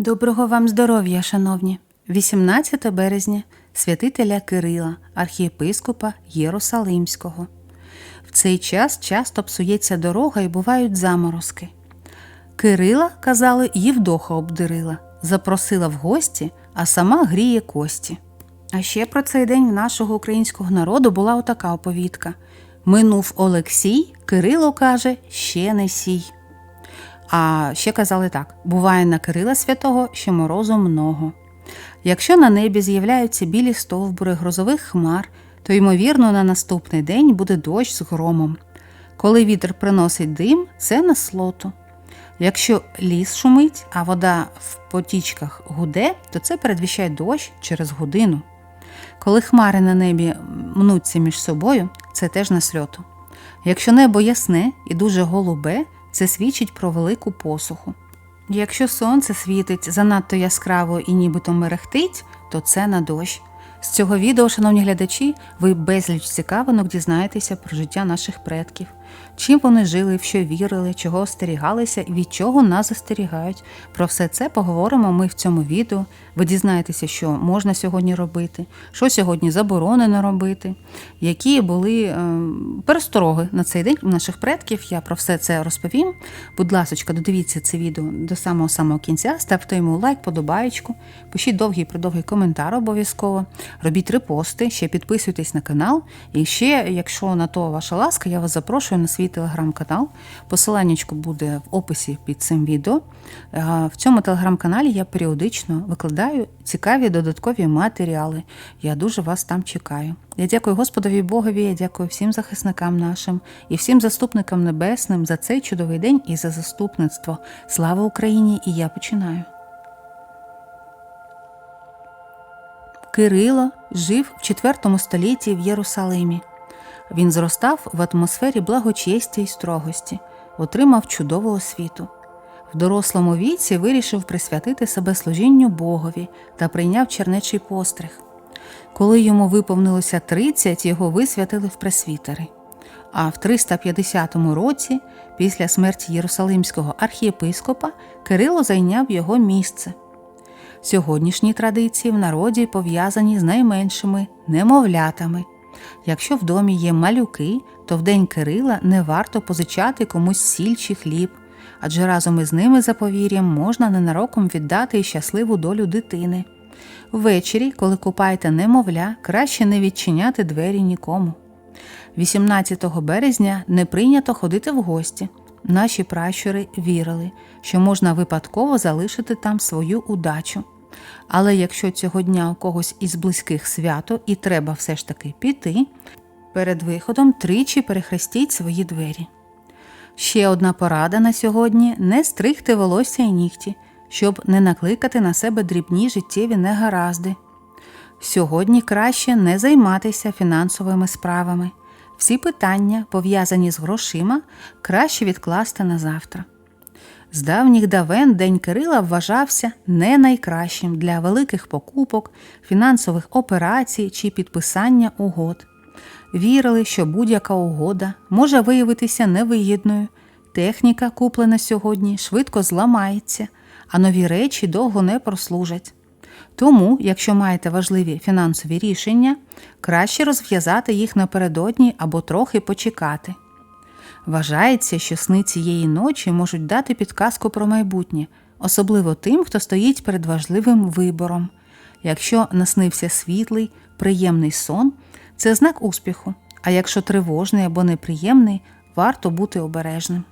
Доброго вам здоров'я, шановні! 18 березня святителя Кирила, архієпископа Єрусалимського. В цей час часто псується дорога і бувають заморозки. Кирила, казали, Євдоха обдирила, запросила в гості, а сама гріє кості. А ще про цей день в нашого українського народу була отака оповідка: Минув Олексій, Кирило каже, ще не сій. А ще казали так: буває на Кирила святого, що морозу много. Якщо на небі з'являються білі стовбури грозових хмар, то ймовірно на наступний день буде дощ з громом. Коли вітер приносить дим, це на слоту. Якщо ліс шумить, а вода в потічках гуде, то це передвіщає дощ через годину. Коли хмари на небі мнуться між собою, це теж на сльоту. Якщо небо ясне і дуже голубе, це свідчить про велику посуху. Якщо сонце світить занадто яскраво і нібито мерехтить, то це на дощ. З цього відео, шановні глядачі, ви безліч цікавинок дізнаєтеся про життя наших предків, чим вони жили, в що вірили, чого остерігалися і від чого нас застерігають. Про все це поговоримо ми в цьому відео. Ви дізнаєтеся, що можна сьогодні робити, що сьогодні заборонено робити, які були е, перестороги на цей день у наших предків. Я про все це розповім. Будь ласка, додивіться це відео до самого самого кінця, ставте йому лайк, подобаєчку, пишіть довгий продовгий коментар обов'язково, робіть репости, ще підписуйтесь на канал. І ще, якщо на то ваша ласка, я вас запрошую на свій телеграм-канал. Посиланнячко буде в описі під цим відео. Е, В цьому телеграм-каналі я періодично викладаю цікаві додаткові матеріали. Я дуже вас там чекаю. Я дякую Господові Богові, я дякую всім захисникам нашим і всім заступникам небесним за цей чудовий день і за заступництво. Слава Україні! І я починаю. Кирило жив в IV столітті в Єрусалимі. Він зростав в атмосфері благочестя і строгості, отримав чудову освіту. В дорослому віці вирішив присвятити себе служінню Богові та прийняв чернечий постриг. Коли йому виповнилося 30, його висвятили в пресвітери. А в 350 році, після смерті Єрусалимського архієпископа, Кирило зайняв його місце. Сьогоднішні традиції в народі пов'язані з найменшими немовлятами. Якщо в домі є малюки, то в день Кирила не варто позичати комусь сіль чи хліб, адже разом із ними за повір'ям можна ненароком віддати й щасливу долю дитини. Ввечері, коли купаєте немовля, краще не відчиняти двері нікому. 18 березня не прийнято ходити в гості. Наші пращури вірили, що можна випадково залишити там свою удачу. Але якщо цього дня у когось із близьких свято і треба все ж таки піти, перед виходом тричі перехрестіть свої двері. Ще одна порада на сьогодні не стригти волосся і нігті, щоб не накликати на себе дрібні життєві негаразди. Сьогодні краще не займатися фінансовими справами. Всі питання, пов'язані з грошима, краще відкласти на завтра. З давніх давен День Кирила вважався не найкращим для великих покупок, фінансових операцій чи підписання угод. Вірили, що будь-яка угода може виявитися невигідною, техніка, куплена сьогодні, швидко зламається, а нові речі довго не прослужать. Тому, якщо маєте важливі фінансові рішення, краще розв'язати їх напередодні або трохи почекати. Вважається, що сни цієї ночі можуть дати підказку про майбутнє, особливо тим, хто стоїть перед важливим вибором. Якщо наснився світлий, приємний сон, це знак успіху, а якщо тривожний або неприємний, варто бути обережним.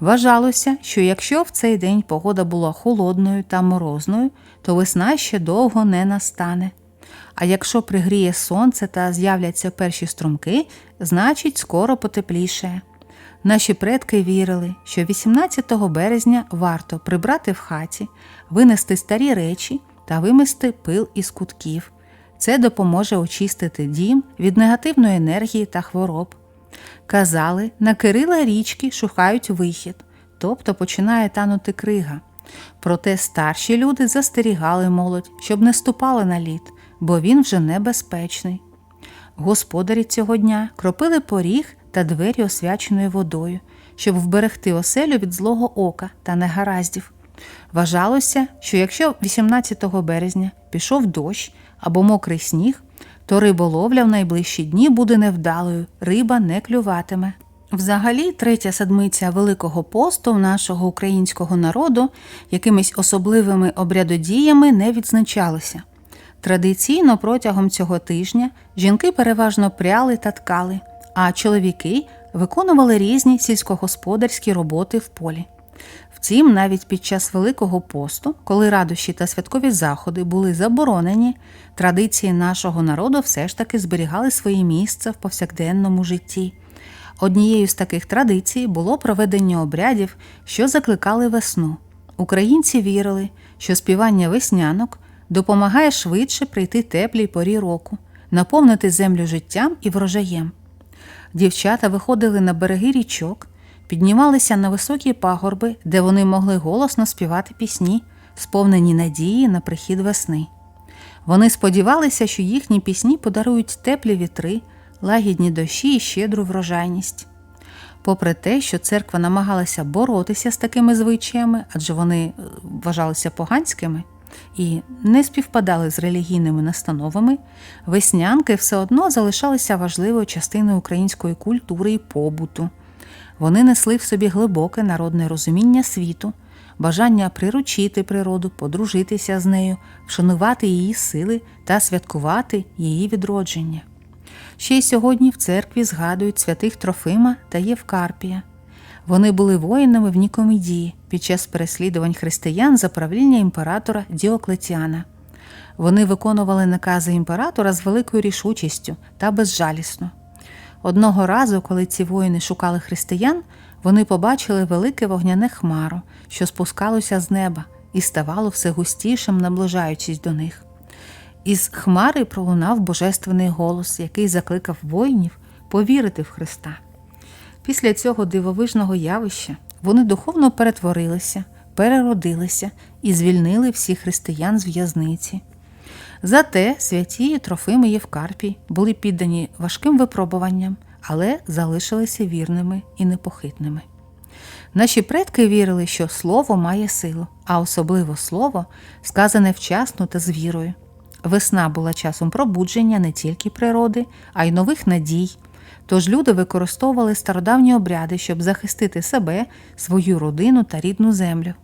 Вважалося, що якщо в цей день погода була холодною та морозною, то весна ще довго не настане. А якщо пригріє сонце та з'являться перші струмки, значить скоро потеплішає. Наші предки вірили, що 18 березня варто прибрати в хаті, винести старі речі та вимести пил із кутків. Це допоможе очистити дім від негативної енергії та хвороб. Казали, на Кирила річки шукають вихід, тобто починає танути крига. Проте старші люди застерігали молодь, щоб не ступали на лід, бо він вже небезпечний. Господарі цього дня кропили поріг та двері освяченою водою, щоб вберегти оселю від злого ока та негараздів. Вважалося, що якщо 18 березня пішов дощ або мокрий сніг, то риболовля в найближчі дні буде невдалою, риба не клюватиме. Взагалі, третя седмиця Великого посту нашого українського народу якимись особливими обрядодіями не відзначалося. Традиційно протягом цього тижня жінки переважно пряли та ткали, а чоловіки виконували різні сільськогосподарські роботи в полі. Втім, навіть під час Великого посту, коли радощі та святкові заходи були заборонені, традиції нашого народу все ж таки зберігали своє місце в повсякденному житті. Однією з таких традицій було проведення обрядів, що закликали весну. Українці вірили, що співання веснянок допомагає швидше прийти теплій порі року, наповнити землю життям і врожаєм. Дівчата виходили на береги річок, піднімалися на високі пагорби, де вони могли голосно співати пісні, сповнені надії на прихід весни. Вони сподівалися, що їхні пісні подарують теплі вітри, лагідні дощі і щедру врожайність. Попри те, що церква намагалася боротися з такими звичаями, адже вони е, вважалися поганськими і не співпадали з релігійними настановами, веснянки все одно залишалися важливою частиною української культури і побуту. Вони несли в собі глибоке народне розуміння світу, бажання приручити природу, подружитися з нею, вшанувати її сили та святкувати її відродження. Ще й сьогодні в церкві згадують святих Трофима та Євкарпія. Вони були воїнами в Нікомедії під час переслідувань християн за правління імператора Діоклетіана. Вони виконували накази імператора з великою рішучістю та безжалісно. Одного разу, коли ці воїни шукали християн, вони побачили велике вогняне хмаро, що спускалося з неба і ставало все густішим, наближаючись до них. Із хмари пролунав божественний голос, який закликав воїнів повірити в Христа. Після цього дивовижного явища вони духовно перетворилися, переродилися і звільнили всіх християн з в'язниці. Зате святі Трофим і Євкарпій були піддані важким випробуванням, але залишилися вірними і непохитними. Наші предки вірили, що слово має силу, а особливо слово сказане вчасно та з вірою. Весна була часом пробудження не тільки природи, а й нових надій. Тож люди використовували стародавні обряди, щоб захистити себе, свою родину та рідну землю.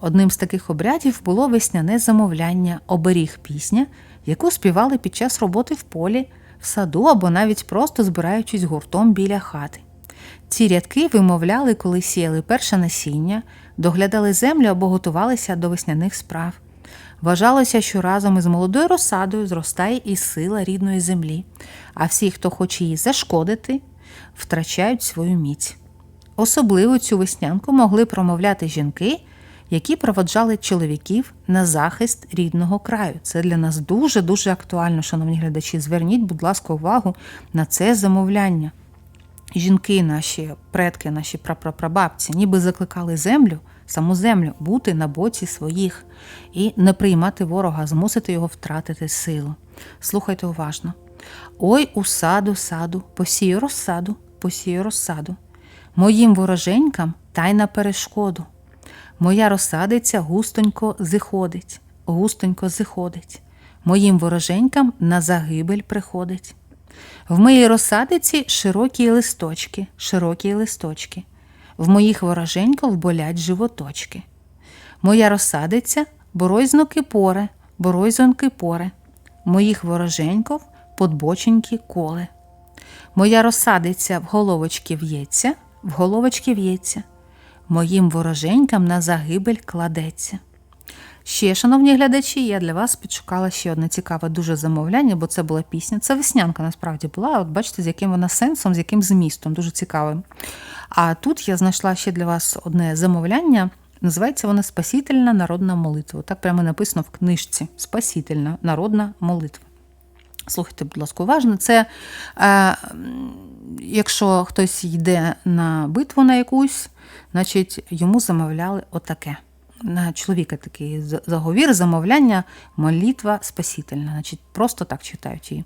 Одним з таких обрядів було весняне замовляння, оберіг пісня, яку співали під час роботи в полі, в саду або навіть просто збираючись гуртом біля хати. Ці рядки вимовляли, коли сіяли перше насіння, доглядали землю або готувалися до весняних справ. Вважалося, що разом із молодою розсадою зростає і сила рідної землі, а всі, хто хоче її зашкодити, втрачають свою міць. Особливо цю веснянку могли промовляти жінки, які проводжали чоловіків на захист рідного краю. Це для нас дуже-дуже актуально, шановні глядачі. Зверніть, будь ласка, увагу на це замовляння. Жінки, наші предки, наші прапрапрабабці, ніби закликали землю, саму землю, бути на боці своїх і не приймати ворога, змусити його втратити силу. Слухайте уважно. Ой, у саду, саду, посію розсаду, посію розсаду. Моїм вороженькам тайна перешкоду. Моя розсадиця густонько зиходить, густонько зиходить. Моїм вороженькам на загибель приходить. В моїй розсадиці широкі листочки, широкі листочки. В моїх вороженьков болять животочки. Моя розсадиця боройзно кипоре, боройзон кипоре. Моїх вороженьков подбоченькі коле. Моя розсадиця в головочки в'ється, в головочки в'ється. Моїм вороженькам на загибель кладеться. Ще, шановні глядачі, я для вас підшукала ще одне цікаве дуже замовляння, бо це була пісня. Це веснянка насправді була. От бачите, з яким вона сенсом, з яким змістом, дуже цікавим. А тут я знайшла ще для вас одне замовляння. Називається вона Спасительна народна молитва. Так прямо написано в книжці Спасительна народна молитва. Слухайте, будь ласка, уважно. Це е, якщо хтось йде на битву на якусь, значить йому замовляли отаке. На чоловіка такий заговір, замовляння, молитва спасительна. Значить, просто так читають її.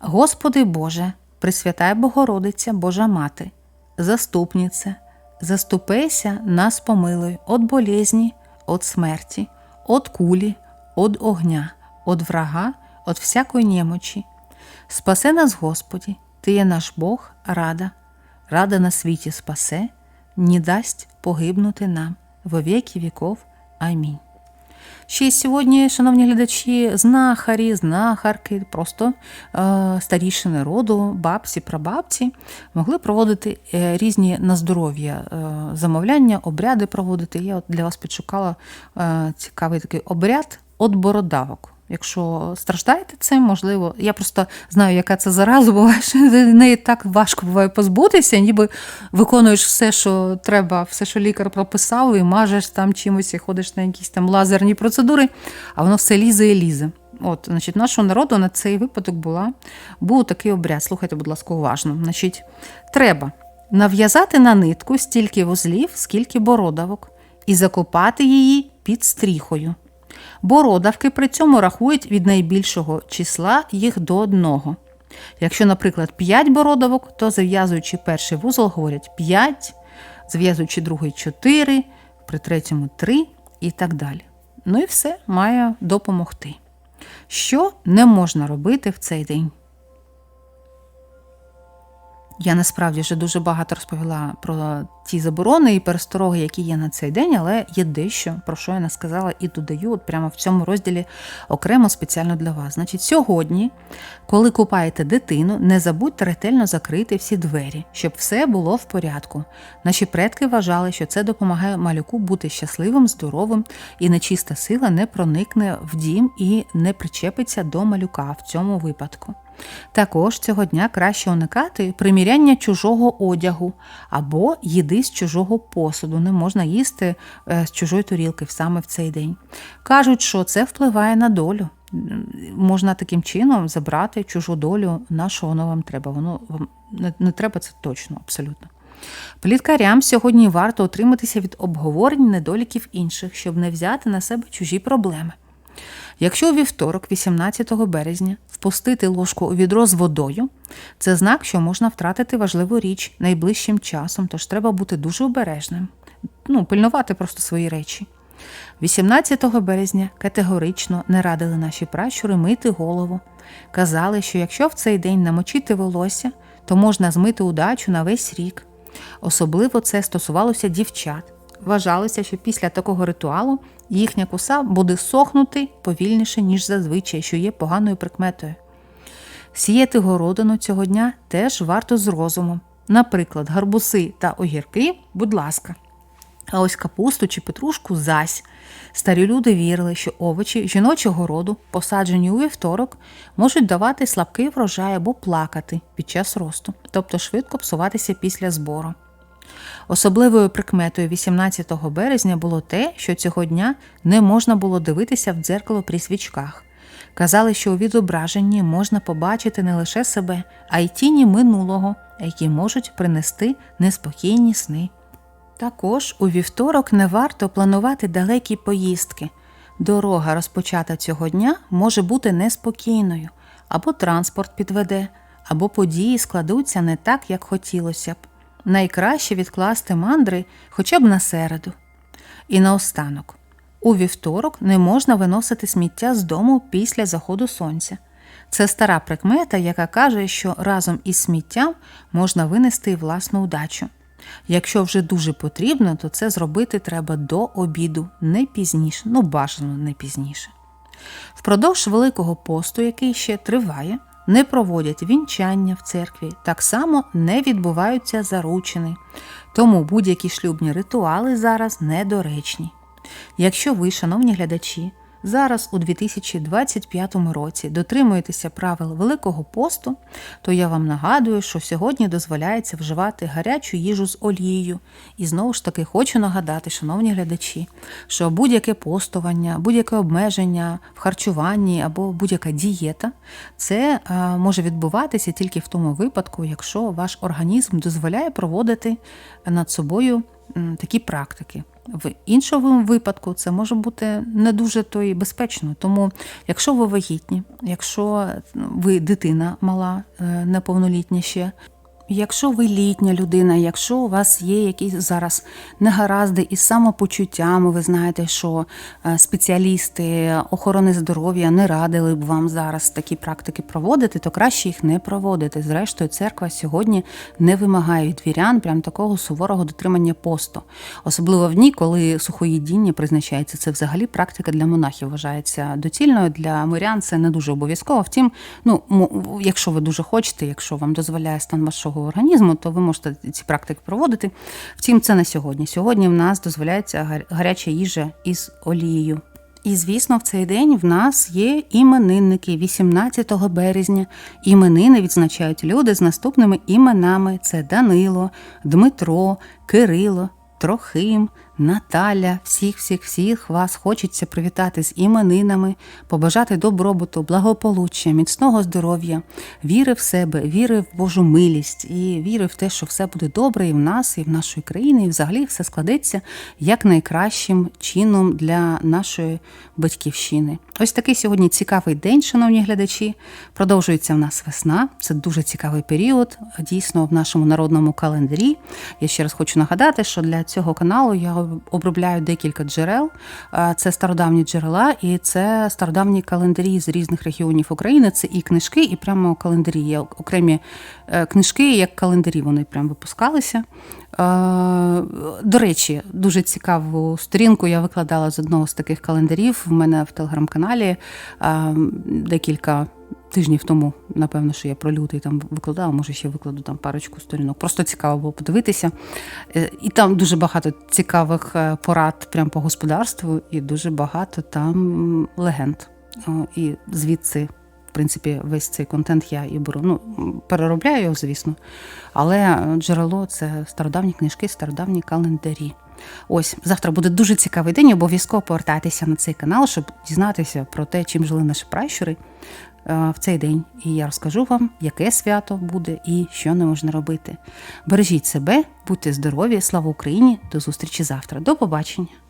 Господи Боже, Пресвятая Богородиця, Божа Мати, заступниця, заступися, нас помилуй, от болезні, от смерті, от кулі, от огня, от врага, от всякої немочі. Спасе нас, Господі, Ти є наш Бог, рада, рада на світі спасе, не дасть погибнути нам во віки віков. Амінь. Ще сьогодні, шановні глядачі, знахарі, знахарки, просто е, старішини роду, бабці, прабабці могли проводити е, різні на здоров'я е, замовляння, обряди проводити. Я от для вас підшукала е, цікавий такий обряд от бородавок. Якщо страждаєте цим, можливо, я просто знаю, яка це зараза буває, що неї так важко буває позбутися, ніби виконуєш все, що треба, все, що лікар прописав, і мажеш там чимось, і ходиш на якісь там лазерні процедури, а воно все лізе і лізе. От, значить, нашого народу на цей випадок була, був такий обряд. Слухайте, будь ласка, уважно. Значить, треба нав'язати на нитку стільки вузлів, скільки бородавок, і закопати її під стріхою. Бородавки при цьому рахують від найбільшого числа їх до одного. Якщо, наприклад, 5 бородавок, то зав'язуючи перший вузол, говорять 5, зав'язуючи другий 4, при третьому 3 і так далі. Ну і все має допомогти. Що не можна робити в цей день? Я насправді вже дуже багато розповіла про ті заборони і перестороги, які є на цей день, але є дещо, про що я не сказала і додаю от прямо в цьому розділі окремо спеціально для вас. Значить, сьогодні, коли купаєте дитину, не забудьте ретельно закрити всі двері, щоб все було в порядку. Наші предки вважали, що це допомагає малюку бути щасливим, здоровим, і нечиста сила не проникне в дім і не причепиться до малюка в цьому випадку. Також цього дня краще уникати приміряння чужого одягу або їди з чужого посуду. Не можна їсти е, з чужої турілки саме в цей день. Кажуть, що це впливає на долю. Можна таким чином забрати чужу долю, на що воно вам треба. Воно вам не треба це точно, абсолютно. Пліткарям сьогодні варто утриматися від обговорень недоліків інших, щоб не взяти на себе чужі проблеми. Якщо у вівторок, 18 березня, впустити ложку у відро з водою, це знак, що можна втратити важливу річ найближчим часом, тож треба бути дуже обережним, ну, пильнувати просто свої речі. 18 березня категорично не радили наші пращури мити голову. Казали, що якщо в цей день намочити волосся, то можна змити удачу на весь рік. Особливо це стосувалося дівчат. Вважалося, що після такого ритуалу їхня коса буде сохнути повільніше, ніж зазвичай, що є поганою прикметою. Сіяти городину цього дня теж варто з розумом. Наприклад, гарбуси та огірки, будь ласка. А ось капусту чи петрушку зась. Старі люди вірили, що овочі жіночого роду, посаджені у вівторок, можуть давати слабкий врожай або плакати під час росту, тобто швидко псуватися після збору. Особливою прикметою 18 березня було те, що цього дня не можна було дивитися в дзеркало при свічках. Казали, що у відображенні можна побачити не лише себе, а й тіні минулого, які можуть принести неспокійні сни. Також у вівторок не варто планувати далекі поїздки. Дорога, розпочата цього дня, може бути неспокійною, або транспорт підведе, або події складуться не так, як хотілося б. Найкраще відкласти мандри хоча б на середу. І наостанок, у вівторок не можна виносити сміття з дому після заходу сонця. Це стара прикмета, яка каже, що разом із сміттям можна винести і власну удачу. Якщо вже дуже потрібно, то це зробити треба до обіду, не пізніше, ну бажано не пізніше. Впродовж Великого посту, який ще триває, не проводять вінчання в церкві, так само не відбуваються заручини, тому будь-які шлюбні ритуали зараз недоречні. Якщо ви, шановні глядачі, зараз у 2025 році дотримуєтеся правил Великого посту, то я вам нагадую, що сьогодні дозволяється вживати гарячу їжу з олією. І знову ж таки хочу нагадати, шановні глядачі, що будь-яке постування, будь-яке обмеження в харчуванні або будь-яка дієта це е, може відбуватися тільки в тому випадку, якщо ваш організм дозволяє проводити над собою такі практики. В іншому випадку це може бути не дуже то і безпечно. Тому, якщо ви вагітні, якщо ви дитина мала, е, неповнолітня ще, Якщо ви літня людина, якщо у вас є якісь зараз негаразди із самопочуттями, ви знаєте, що е, спеціалісти охорони здоров'я не радили б вам зараз такі практики проводити, то краще їх не проводити. Зрештою, церква сьогодні не вимагає від вірян прям такого суворого дотримання посту, особливо в дні, коли сухоїдіння призначається. Це взагалі практика для монахів вважається доцільною. Для мирян це не дуже обов'язково. Втім, ну якщо ви дуже хочете, якщо вам дозволяє стан вашого організму, то ви можете ці практики проводити. Втім, це на сьогодні. Сьогодні в нас дозволяється гаряча їжа із олією. І звісно, в цей день в нас є іменинники 18 березня. Іменини відзначають люди з наступними іменами: це Данило, Дмитро, Кирило, Трохим, Наталя. Всіх, всіх, всіх вас хочеться привітати з іменинами, побажати добробуту, благополуччя, міцного здоров'я, віри в себе, віри в Божу милість і віри в те, що все буде добре і в нас, і в нашої країни, і взагалі все складеться як найкращим чином для нашої батьківщини. Ось такий сьогодні цікавий день, шановні глядачі. Продовжується в нас весна. Це дуже цікавий період. Дійсно, в нашому народному календарі. Я ще раз хочу нагадати, що для цього каналу я обробляю декілька джерел. Це стародавні джерела, і це стародавні календарі з різних регіонів України. Це і книжки, і прямо календарі. Є окремі е, книжки, як календарі вони прям випускалися. До речі, дуже цікаву сторінку я викладала з одного з таких календарів. В мене в телеграм-каналі декілька тижнів тому, напевно, що я про лютий там викладала, може ще викладу там парочку сторінок. Просто цікаво було подивитися. Е, І там дуже багато цікавих е, порад прямо по господарству, і дуже багато там легенд. І звідси. В принципі, весь цей контент я і беру. Ну, переробляю його, звісно. Але джерело це стародавні книжки, стародавні календарі. Ось завтра буде дуже цікавий день. Обов'язково повертайтеся на цей канал, щоб дізнатися про те, чим жили наші пращури е, в цей день. І я розкажу вам, яке свято буде і що не можна робити. Бережіть себе, будьте здорові, слава Україні! До зустрічі завтра. До побачення!